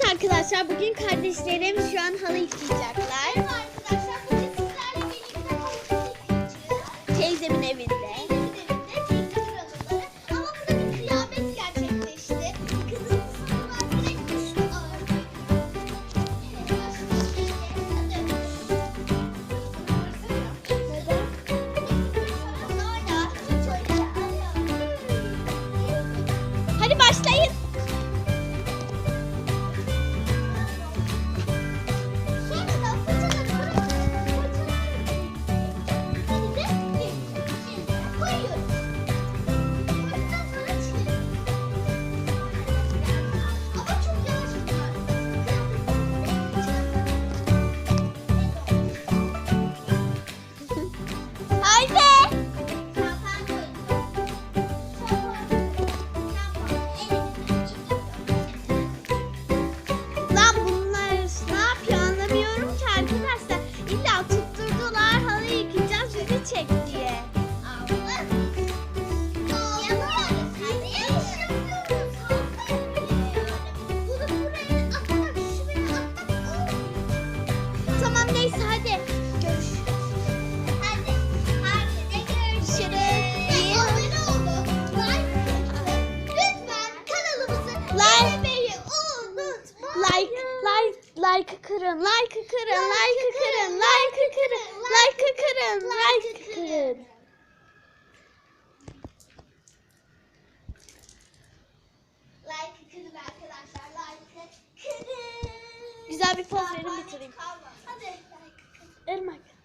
Evet arkadaşlar bugün kardeşlerim şu an halı yıkayacaklar. Merhaba arkadaşlar. Bugün sizlerle birlikte halı yıkayacağız. Teyzemin evinde. Teyzemin evinde teyze kralıları. Ama burada bir kıyamet gerçekleşti. Kızın sınırlar direkt düştü ağır. Evet, Hadi başlayın. Neyse hadi. Görüşürüz. Like, like, like kırın, like kırın, like kırın, like kırın, like kırın, like kırın. Like kırın arkadaşlar, like kırın. Güzel bir poz verin bitireyim. Kalmadı. el mayor.